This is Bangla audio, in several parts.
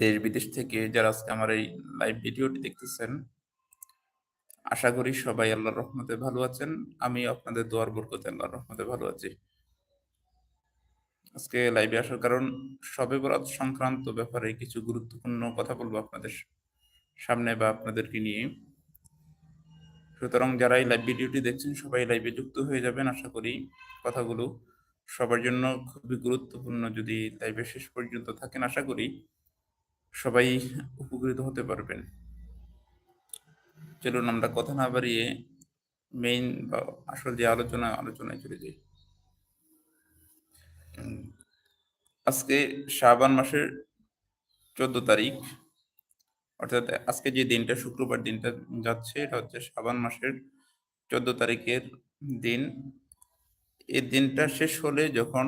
দেশ বিদেশ থেকে যারা আজকে আমার এই লাইভ ভিডিওটি দেখতেছেন, আশা করি সবাই আল্লাহর রহমতে ভালো আছেন। আমি আপনাদের দোয়ার আল্লাহর রহমতে ভালো আছি। আজকে লাইভে আসার কারণ শবে বরাত সংক্রান্ত ব্যাপারে কিছু গুরুত্বপূর্ণ কথা বলব আপনাদের সামনে বা আপনাদেরকে নিয়ে। সুতরাং যারা এই লাইভ ভিডিওটি দেখছেন সবাই লাইভে যুক্ত হয়ে যাবেন আশা করি কথাগুলো সবার জন্য খুবই গুরুত্বপূর্ণ যদি লাইভে শেষ পর্যন্ত থাকেন, আশা করি সবাই উপকৃত হতে পারবেন। চলুন আমরা কথা না বাড়িয়ে মেইন বা আসল যে আলোচনা, আলোচনায় চলে যাই। আজকে শাবান মাসের চোদ্দ তারিখ, অর্থাৎ আজকে যে দিনটা, শুক্রবার দিনটা যাচ্ছে, এটা হচ্ছে শাবান মাসের চোদ্দ তারিখের দিন। এই দিনটা শেষ হলে যখন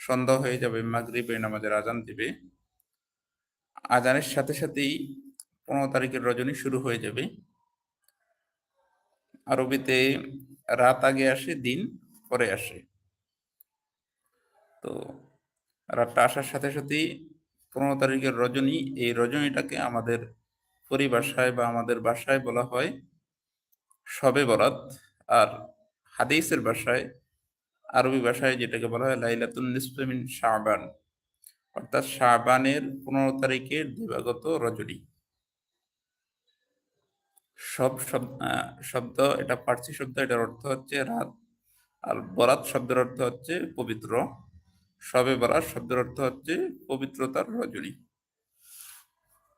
সন্ধ্যা হয়ে যাবে, মাগরিবে নামাজের আজান দিবে, আজানের সাথে সাথেই পনেরো তারিখের রজনী শুরু হয়ে যাবে। আরবিতে রাত আগে আসে, দিন পরে আসে। তো রাতটা আসার সাথে সাথেই পনেরো তারিখের রজনী, এই রজনীটাকে আমাদের পরিভাষায় বা আমাদের বাসায় বলা হয় সবে বরাত। আর হাদিসের ভাষায় আরবি ভাষায় যেটাকে বলা হয় লাইলাতুল নিসফেমিন শাহবান অর্থাৎ শাহবানের পনেরো তারিখের দিবাগত রজনী। সব শব্দ, এটা পার্সি শব্দ, এটার অর্থ হচ্ছে রাত, আর বরাত শব্দের অর্থ হচ্ছে পবিত্র। সবে বরাত শব্দের অর্থ হচ্ছে পবিত্রতার রজনী।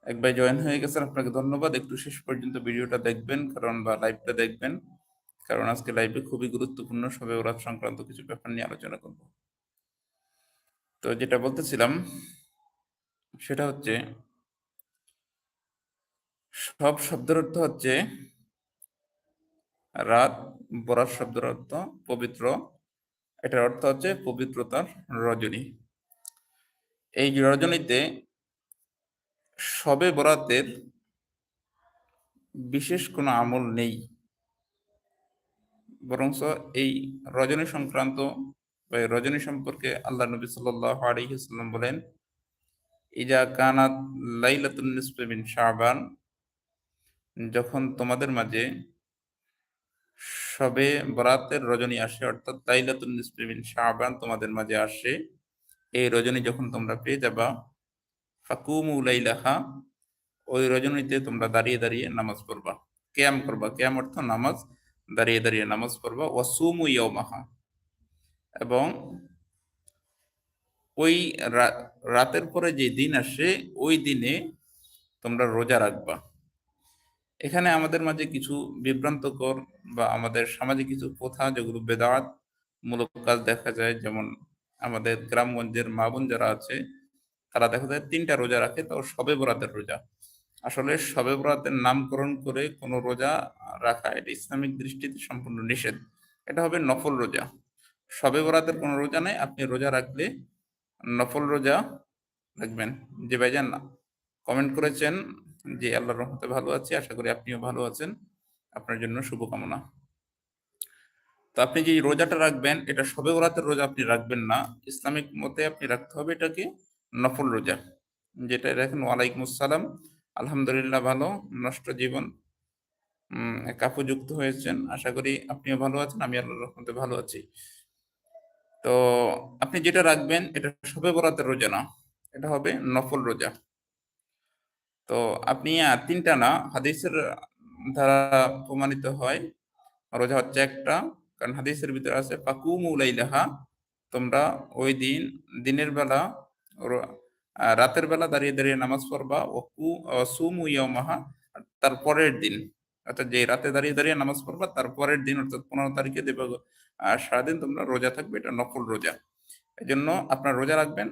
এক ভাই জয়েন হয়ে গেছেন, আপনাকে ধন্যবাদ। একটু শেষ পর্যন্ত ভিডিওটা দেখবেন, কারণ বা লাইভটা দেখবেন। কারণ আজকে লাইভে খুবই গুরুত্বপূর্ণ, সবে বরাত সংক্রান্ত কিছু ব্যাপার নিয়ে আলোচনা করব। তো যেটা বলতেছিলাম, সেটা হচ্ছে, সব শব্দের অর্থ হচ্ছে, রাত বরাত শব্দের অর্থ পবিত্র, এটার অর্থ হচ্ছে পবিত্রতার রজনী। এই রজনীতে সবে বরাতের বিশেষ কোনো আমল নেই। বরঞ্চ এই রজনী সংক্রান্ত বা রজনী সম্পর্কে আল্লাহ নবী সাল্লাহ আলহিহাল্লাম বলেন, ইজা কানাত লাইলাতুল নিসফে শাহবান যখন তোমাদের মাঝে সবে বরাতের রজনী আসে, অর্থাৎ লাইলাতুল নিসফে শাহবান তোমাদের মাঝে আসে, এই রজনী যখন তোমরা পেয়ে যাবা, ফাকুমু লাইলাহা, ওই রজনীতে তোমরা দাঁড়িয়ে দাঁড়িয়ে নামাজ পড়বা। ক্যাম করবা। ক্যাম অর্থ নামাজ। দাঁড়িয়ে দাঁড়িয়ে নামাজ পড়বা ওয়াসুমু ইয়াউমাহা এবং ওই রাতের পরে যে দিন আসে, ওই দিনে তোমরা রোজা রাখবা। এখানে আমাদের মাঝে কিছু বিভ্রান্তকর বা আমাদের সমাজে কিছু প্রথা, যেগুলো বেদাত মূলক কাজ দেখা যায়, যেমন আমাদের গ্রামগঞ্জের মা বোন যারা আছে, তারা দেখা যায় তিনটা রোজা রাখে তো সবে বরাতের রোজা। আসলে সবে বরাতের নামকরণ করে কোনো রোজা রাখা, এটা ইসলামিক দৃষ্টিতে সম্পূর্ণ নিষেধ। এটা হবে নফল রোজা। সবে বরাতের কোনো রোজা নেই, আপনি রোজা রাখলে নফল রোজা রাখবেন। যে ভাইজান কমেন্ট করেছেন যে আল্লাহর রহমতে ভালো আছি, আশা করি আপনিও ভালো আছেন। আপনার জন্য শুভকামনা। তো আপনি যে রোজাটা রাখবেন, এটা সবে বরাতের রোজা আপনি রাখবেন না। ইসলামিক মতে আপনি রাখতে হবে এটাকে নফল রোজা, যেটা রাখেন ওয়ালাইকুম আসসালাম। আলহামদুলিল্লাহ ভালো, নষ্ট জীবন। কাপু যুক্ত হয়েছেন, আশা করি আপনিও ভালো আছেন, আমি আল্লাহর রহমতে ভালো আছি। তো আপনি যেটা রাখবেন, এটা সবে বরাতের রোজা না, এটা হবে নফল রোজা। তো আপনি তিনটা না, হাদিসের দ্বারা প্রমাণিত হয়, রোজা হচ্ছে একটা, কারণ হাদিসের ভিতরে আছে পাকুমুলাইলাহা তোমরা ওই দিন, দিনের বেলা রাতের বেলা দাঁড়িয়ে দাঁড়িয়ে নামাজ পড়বা ও কু সুমু ইয়ামাহা তার পরের দিন। অর্থাৎ যে রাতে দাঁড়িয়ে দাঁড়িয়ে নামাজ পড়বা, তার পরের দিন, অর্থাৎ পনেরো তারিখে দেবে সারাদিন তোমরা রোজা থাকবে, এটা নকল রোজা। এই জন্য আপনার রোজা রাখবেন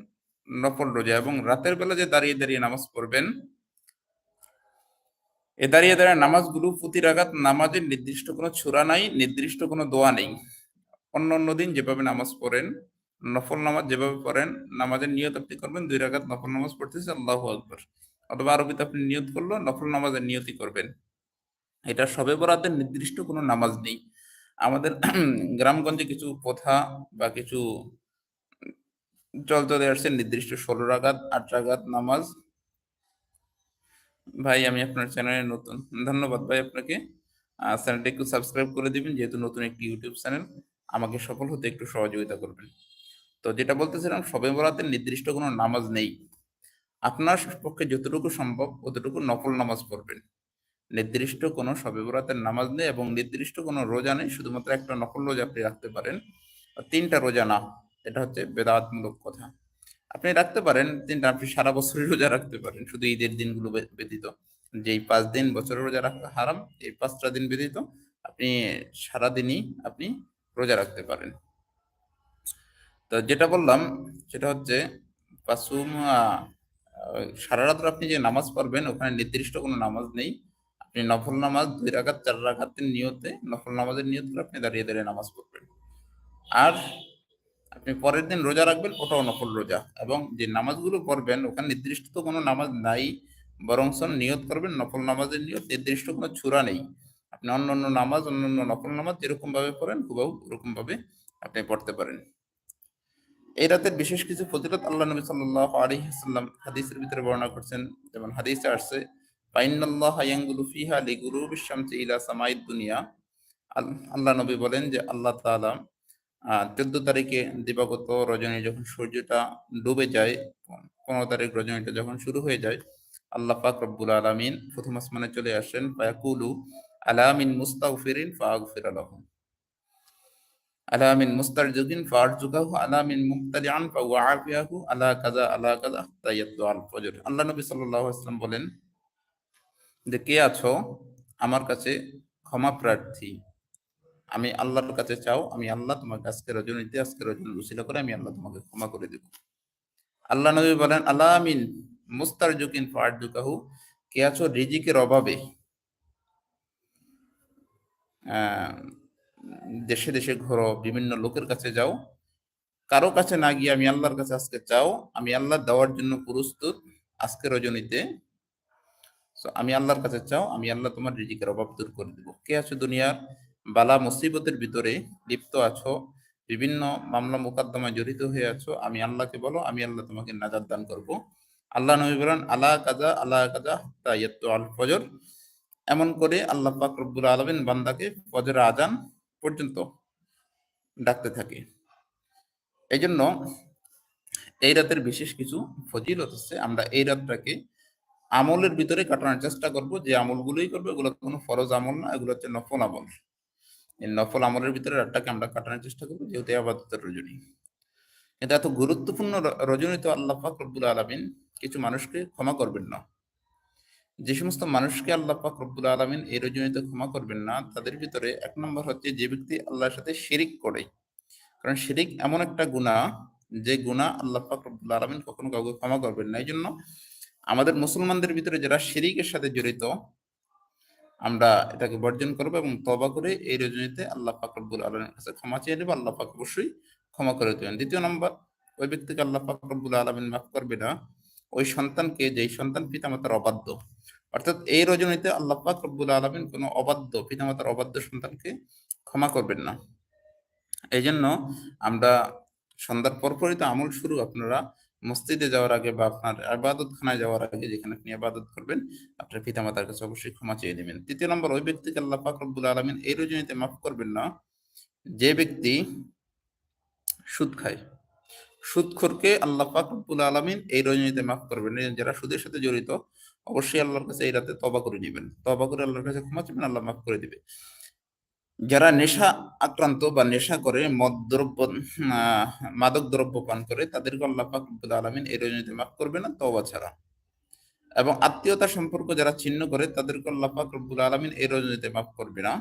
নকল রোজা, এবং রাতের বেলা যে দাঁড়িয়ে দাঁড়িয়ে নামাজ পড়বেন, এ দাঁড়িয়ে দাঁড়িয়ে নামাজগুলো প্রতি রাগাত নামাজের নির্দিষ্ট কোনো ছুরা নাই, নির্দিষ্ট কোনো দোয়া নেই। অন্য অন্য দিন যেভাবে নামাজ পড়েন নফল নামাজ যেভাবে পড়েন, নামাজের নিয়ত আপনি করবেন, দুই রাগাত নফল নামাজ পড়তেছে, আল্লাহ আকবর। অথবা আরবিতে আপনি নিয়ত করল, নফল নামাজের নিয়তি করবেন। এটা সবে বরাতের নির্দিষ্ট কোনো নামাজ নেই। আমাদের গ্রামগঞ্জে কিছু প্রথা বা কিছু জল চলে আসছে নির্দিষ্ট ষোলো রাগাত আট রাগাত নামাজ। ভাই, আমি আপনার চ্যানেলে নতুন। ধন্যবাদ ভাই আপনাকে। চ্যানেলটা একটু সাবস্ক্রাইব করে দিবেন, যেহেতু নতুন একটি ইউটিউব চ্যানেল। আমাকে সফল হতে একটু সহযোগিতা করবেন। তো যেটা বলতেছিলাম সবে বরাতের নির্দিষ্ট কোনো নামাজ নেই। আপনার পক্ষে যতটুকু সম্ভব অতটুকু নফল নামাজ পড়বেন। নির্দিষ্ট কোনো সবে বরাতের নামাজ নেই এবং নির্দিষ্ট কোনো রোজা নেই, শুধুমাত্র একটা নকল রোজা আপনি রাখতে পারেন। তিনটা রোজা না, এটা হচ্ছে বেদাতমূলক কথা। আপনি রাখতে পারেন, তিনটা আপনি সারা বছরই রোজা রাখতে পারেন, শুধু ঈদের দিনগুলো ব্যতীত। যেই পাঁচ দিন বছরের রোজা রাখা হারাম, এই পাঁচটা দিন ব্যতীত আপনি সারা দিনই আপনি রোজা রাখতে পারেন। তো যেটা বললাম, সেটা হচ্ছে পাসুম সারা রাত আপনি যে নামাজ পড়বেন, ওখানে নির্দিষ্ট কোনো নামাজ নেই। আপনি নফল নামাজ দুই রাখাত চার রাখাতের নিয়তে, নফল নামাজের নিয়ত করে আপনি দাঁড়িয়ে দাঁড়িয়ে নামাজ পড়বেন। আর আপনি পরের দিন রোজা রাখবেন, ওটাও নফল রোজা। এবং যে নামাজগুলো পড়বেন, ওখানে নির্দিষ্ট তো কোনো নামাজ নাই, বরং নিয়ত করবেন, নফল নামাজের নিয়ত, নির্দিষ্ট কোনো ছুরা নেই। আপনি অন্য অন্য নামাজ অন্য অন্য নফল নামাজ যেরকম ভাবে পড়েন খুব ওরকমভাবে আপনি পড়তে পারেন। এই রাতের বিশেষ কিছু ফজিলত আল্লাহ নবী সাল্লাহ আলী হাসাল্লাম হাদিসের ভিতরে বর্ণনা করছেন, যেমন হাদিসে আসছে পাইনাল্লাহ হায়াঙ্গুলু ফিহা লিগুরু বিশামসি ইলা সামাইদ দুনিয়া। আল্লাহ নবী বলেন যে আল্লাহ তাআলা চোদ্দ তারিখে দিবাগত রজনী যখন সূর্যটা ডুবে যায়, পনেরো তারিখ রজনীটা যখন শুরু হয়ে যায়, আল্লাহ পাক রব্বুল আলমিন প্রথম আসমানে চলে আসেন ফায়াকুলু আলামিন মুস্তাগফিরিন ফাগফির আলাহুম আলামিন মুস্তারজুকিন ফারজুকাহু আলামিন মুবতালিআন ফাওয়াআফিয়াহু আলা কাযা আলা কাযা তাইয়াতু আল ফজর। আল্লাহ নবী সাল্লাল্লাহু আলাইহি ওয়াসাল্লাম বলেন যে কে আছো? আমার কাছে ক্ষমা প্রার্থী। আমি আল্লাহর কাছে চাও, আমি আল্লাহ তোমাকে আজকে রজনীতে আজকে রজনী উশিলা করে আমি আল্লাহ তোমাকে ক্ষমা করে দেব। আল্লাহ নবী বলেন আল্লাহ আমিন মুস্তার জুকিন ফারজুকাহু, কে আছো? রিজিকের অভাবে। দেশে দেশে ঘোরো, বিভিন্ন লোকের কাছে যাও। কারও কাছে না গিয়ে আমি আল্লাহর কাছে আজকে চাও। আমি আল্লাহ দেওয়ার জন্য প্রস্তুত আজকে রজনীতে। আমি আল্লাহর কাছে চাও, আমি আল্লাহ তোমার রিজিকের অভাব দূর করে দেবো। কে আছো দুনিয়ার? বালা মুসিবতের ভিতরে লিপ্ত আছো, বিভিন্ন মামলা মোকদ্দমায় জড়িত হয়ে আছো, আমি আল্লাহকে বলো, আমি আল্লাহ তোমাকে নাজাদ দান করব। আল্লাহ নবী বলেন আল্লাহ কাজা আল্লাহ কাজা তাইয়াত্তু আল ফজর। এমন করে আল্লাহ পাক রব্বুল আলমিন বান্দাকে ফজর আজান পর্যন্ত ডাকতে থাকে। এই জন্য এই রাতের বিশেষ কিছু ফজিলত হচ্ছে আমরা এই রাতটাকে আমলের ভিতরে কাটানোর চেষ্টা করব। যে আমলগুলোই করব, এগুলো কোনো ফরজ আমল না, এগুলো হচ্ছে নফল আমল। এই নফল আমলের ভিতরে রাতটাকে আমরা কাটানোর চেষ্টা করব, যেহেতু আবাদতের রজনী। কিন্তু এত গুরুত্বপূর্ণ রজনী তো আল্লাহ পাক রব্বুল আলমিন কিছু মানুষকে ক্ষমা করবেন না। যে সমস্ত মানুষকে আল্লাহ পাক রব্বুল আলমিন এই রজনীতে ক্ষমা করবেন না, তাদের ভিতরে এক নম্বর হচ্ছে যে ব্যক্তি আল্লাহর সাথে শিরিক করে। কারণ শিরিক এমন একটা গুণা যে গুণা আল্লাহ পাক রব্বুল আলমিন কখনো কাউকে ক্ষমা করবেন না। এই জন্য আমাদের মুসলমানদের ভিতরে যারা শিরিকের সাথে জড়িত, আমরা এটাকে বর্জন করব এবং তবা করে এই রজনীতে আল্লাহ ফাকরবুল আলমের কাছে ক্ষমা চেয়ে নেব, আল্লাহ পাক অবশ্যই ক্ষমা করে দেবেন। দ্বিতীয় নম্বর, ওই ব্যক্তিকে আল্লাহ ফাকরবুল আলমিন মাফ করবে না। ওই সন্তানকে যেই সন্তান পিতামাতার অবাধ্য। অর্থাৎ এই রজনীতে আল্লাহ রব্বুল আলমিন কোনো অবাধ্য, পিতামাতার অবাধ্য সন্তানকে ক্ষমা করবেন না। এই জন্য আমরা সন্ধ্যার পরপরই তো আমল শুরু, আপনারা মসজিদে যাওয়ার আগে বা আপনার আবাদত খানায় যাওয়ার আগে যেখানে আপনি আবাদত করবেন, আপনার পিতা মাতার কাছে অবশ্যই ক্ষমা চেয়ে নেবেন। তৃতীয় নম্বর, ওই ব্যক্তিকে আল্লাহ পাক রব্বুল আলমিন এই রজনীতে মাফ করবেন না। যে ব্যক্তি সুদ খায় সুদখোরকে আল্লাহ পাক রব্বুল আলমিন এই রজনীতে মাফ করবেন। যারা সুদের সাথে জড়িত, অবশ্যই আল্লাহর কাছে এই রাতে তবা করে নেবেন। তবা করে আল্লাহর কাছে ক্ষমা চাবেন আল্লাহ মাফ করে দিবে। যারা নেশা আক্রান্ত বা নেশা করে, মদ দ্রব্য মাদক দ্রব্য পান করে, তাদেরকে আল্লাহ ফাকরুল আলমিন এই রজনীতে মাফ করবে না তবা ছাড়া। এবং আত্মীয়তা সম্পর্ক যারা ছিন্ন করে, তাদেরকে আল্লাহ ফাকরুল আলমিন এই রজনীতে মাফ করবে না।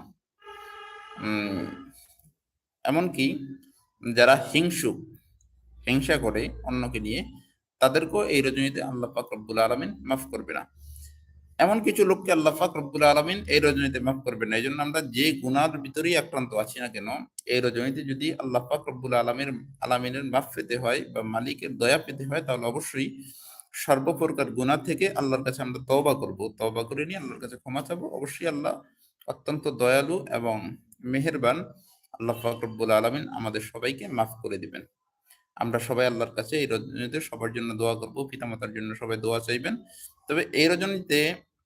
এমনকি যারা হিংসুক হিংসা করে অন্যকে নিয়ে তাদেরকেও এই রজনীতে আল্লাহ পাক রব্বুল আলমিন মাফ করবে না। এমন কিছু লোককে আল্লাহ ফাক রব্বুল আলমিন এই রজনীতে মাফ করবে না। এই জন্য আমরা যে গুনার ভিতরেই আক্রান্ত আছি না কেন, এই রজনীতে যদি আল্লাহ ফাক রব্বুল আলমের আলমিনের মাফ পেতে হয় বা মালিকের দয়া পেতে হয়, তাহলে অবশ্যই সর্বপ্রকার গুণা থেকে আল্লাহর কাছে আমরা তওবা করব। তওবা করে নিয়ে আল্লাহর কাছে ক্ষমা চাবো। অবশ্যই আল্লাহ অত্যন্ত দয়ালু এবং মেহেরবান আল্লাহ ফাকরবুল আলমিন আমাদের সবাইকে মাফ করে দিবেন। আমরা সবাই আল্লাহর কাছে এই রজনীতে সবার জন্য দোয়া করব, পিতামাতার জন্য সবাই দোয়া চাইবেন। তবে এই রজনীতে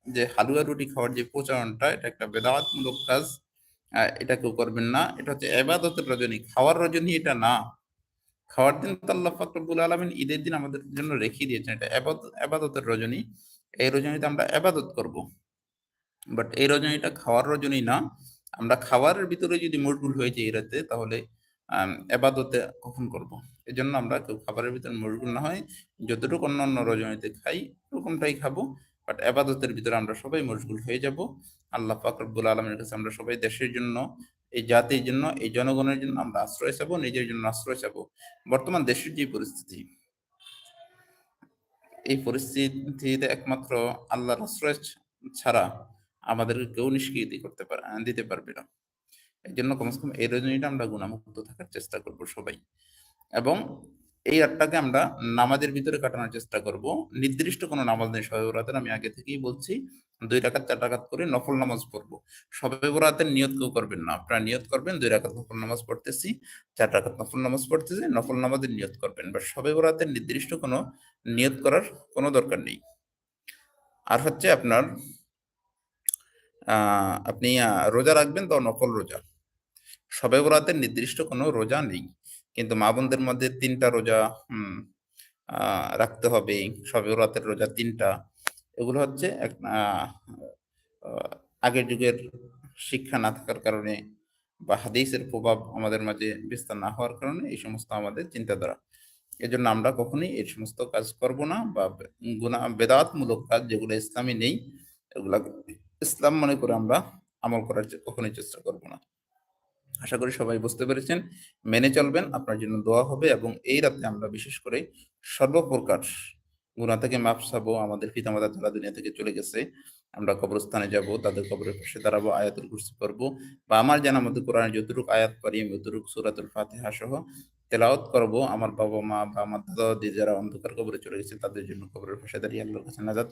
যে হালুয়া রুটি খাওয়ার যে প্রচলনটা এটা একটা বেদাওয়াতমূলক কাজ। এটা কেউ করবেন না। এটা হচ্ছে এবাদতের রজনী। খাওয়ার রজনী এটা না। খাওয়ার দিন তো আল্লাহ ফাকরুল আলমিন ঈদের দিন আমাদের জন্য রেখে দিয়েছেন। এটা এবাদতের রজনী। এই রজনীতে আমরা এবাদত করব। বাট এই রজনীটা খাওয়ার রজনী না। আমরা খাওয়ারের ভিতরে যদি মশগুল হয়ে যাই এই রাতে, তাহলে এবাদতে কখন করব? এই জন্য আমরা কেউ খাবারের ভিতরে মশগুল না হয়, যতটুকু অন্য অন্য রজনীতে খাই, ওরকমটাই খাব। বাট এবাদতের ভিতরে আমরা সবাই মশগুল হয়ে যাব। আল্লাহ ফাকরুল আলমের কাছে আমরা সবাই দেশের জন্য, এই জাতির জন্য, এই জনগণের জন্য আমরা আশ্রয় চাবো, নিজের জন্য আশ্রয় চাবো। বর্তমান দেশের যে পরিস্থিতি, এই পরিস্থিতিতে একমাত্র আল্লাহর আশ্রয় ছাড়া আমাদেরকে কেউ নিষ্কৃতি করতে পারে, দিতে পারবে না। এই জন্য কমসে কম এই রজনীটা আমরা গুণামুক্ত থাকার চেষ্টা করব সবাই। এবং এই রাতটাকে আমরা নামাজের ভিতরে কাটানোর চেষ্টা করব। নির্দিষ্ট কোনো নামাজ নেই সবে বরাতের। আমি আগে থেকেই বলছি, দুই রাকাত, চার রাকাত করে নফল নামাজ পড়ব। সবে বরাতের নিয়ত কেউ করবেন না। আপনারা নিয়ত করবেন, দুই রাকাত নফল নামাজ পড়তেছি, চার রাকাত নফল নামাজ পড়তেছি, নফল নামাজের নিয়ত করবেন। বা সবে বরাতের নির্দিষ্ট কোনো নিয়ত করার কোনো দরকার নেই। আর হচ্ছে আপনার আপনি রোজা রাখবেন তো নফল রোজা। সবে বরাতের নির্দিষ্ট কোনো রোজা নেই। কিন্তু মা বোনদের মধ্যে তিনটা রোজা রাখতে হবে। সবে বরাতের রোজা তিনটা। এগুলো হচ্ছে এক আগের যুগের শিক্ষা না থাকার কারণে বা হাদিসের প্রভাব আমাদের মাঝে বিস্তার না হওয়ার কারণে এই সমস্ত আমাদের চিন্তাধারা। এজন্য আমরা কখনোই এই সমস্ত কাজ করব না বা গুণা বেদাতমূলক কাজ যেগুলো ইসলামী নেই, এগুলা ইসলাম মনে করে আমরা আমল করার কখনোই চেষ্টা করব না। আশা করি সবাই বুঝতে পেরেছেন। মেনে চলবেন আপনার জন্য দোয়া হবে এবং এই রাতে আমরা বিশেষ করে সর্বপ্রকার গুণা থেকে মাপ চাবো আমাদের পিতামাতা যারা দুনিয়া থেকে চলে গেছে আমরা কবরস্থানে যাব তাদের কবরের পাশে দাঁড়াবো আয়াতুল কুরসি করব বা আমার জানা মধ্যে কোরআনের যতটুকু আয়াত পারি আমি যতটুকু সুরাতুল ফাতিহা সহ তেলাওয়াত করব। আমার বাবা মা বা আমার দাদা দাদি যারা অন্ধকার কবরে চলে গেছে তাদের জন্য কবরের পাশে দাঁড়িয়ে আল্লাহর কাছে নাজাদ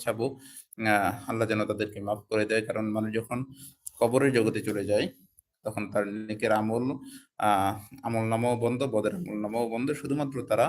আহ, আল্লাহ যেন তাদেরকে মাফ করে দেয় কারণ মানুষ যখন কবরের জগতে চলে যায় তখন তার নেকের আমল আমল নামাও বন্ধ বদের আমল নামাও বন্ধ। শুধুমাত্র তারা